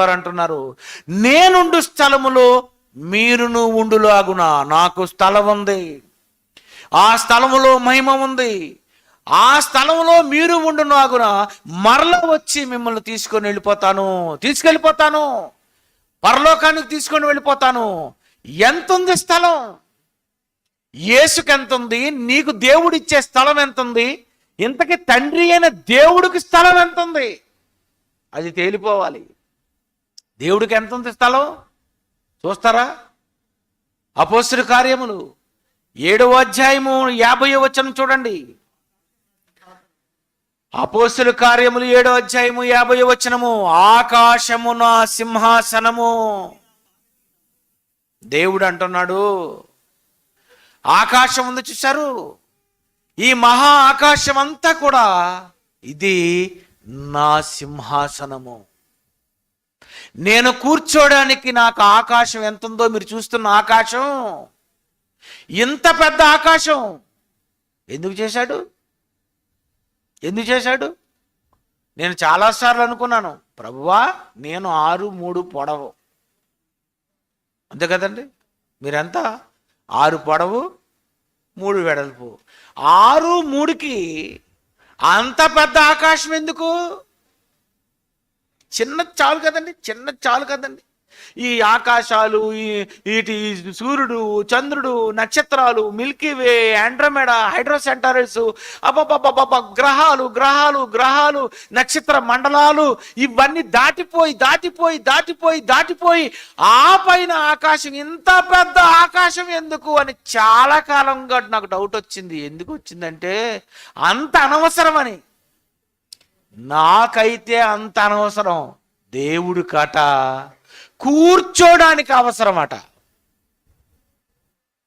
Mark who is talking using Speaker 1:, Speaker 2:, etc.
Speaker 1: వారు అంటున్నారు. నేనుండు స్థలములో మీరును ఉండులాగున నాకు స్థలం ఉంది. ఆ స్థలములో మహిమ ఉంది. ఆ స్థలంలో మీరు ఉండునాగున మరల వచ్చి మిమ్మల్ని తీసుకొని వెళ్ళిపోతాను. తీసుకెళ్ళిపోతాను. పరలోకానికి తీసుకొని వెళ్ళిపోతాను. ఎంత ఉంది స్థలం? యేసుకి ఎంత ఉంది నీకు దేవుడిచ్చే స్థలం ఎంత ఉంది ఇంతకి తండ్రి అయిన దేవుడికి స్థలం ఎంత ఉంది అది తేలిపోవాలి. దేవుడికి ఎంత ఉంది స్థలం? చూస్తారా? అపోస్తుడి కార్యములు. ఏడవ అధ్యాయము యాభై వచనం చూడండి. అపోస్తుల కార్యములు ఏడో అధ్యాయము యాభై వచనము. ఆకాశము నా సింహాసనము. దేవుడు అంటున్నాడు ఆకాశం ఉంది చూశారు? ఈ మహా ఆకాశం అంతా కూడా ఇది నా సింహాసనము. నేను కూర్చోడానికి నాకు ఆకాశం ఎంత ఉందో మీరు చూస్తున్న ఆకాశం. ఇంత పెద్ద ఆకాశం. ఎందుకు చేశాడు? ఎందుకు చేశాడు? నేను చాలాసార్లు అనుకున్నాను ప్రభువా నేను ఆరు మూడు పొడవు. అంతే కదండి? మీరెంత? ఆరు పొడవు మూడు వెడల్పు. ఆరు మూడుకి అంత పెద్ద ఆకాశం ఎందుకు? చిన్న చాలు కదండి చిన్న చాలు కదండి. ఈ ఆకాశాలు ఈ వీటి సూర్యుడు చంద్రుడు నక్షత్రాలు మిల్కీవే ఆండ్రమెడా హైడ్రోసెంటరస్ అబ్బబ్బబ్బబ్బ గ్రహాలు గ్రహాలు గ్రహాలు నక్షత్ర మండలాలు ఇవన్నీ దాటిపోయి దాటిపోయి దాటిపోయి దాటిపోయి ఆ పైన ఆకాశం ఇంత పెద్ద ఆకాశం ఎందుకు అని చాలా కాలంగా నాకు డౌట్ వచ్చింది. ఎందుకు వచ్చిందంటే అంత అనవసరమని. నాకైతే అంత అనవసరం. దేవుడు కట కూర్చోడానికి అవసరమట.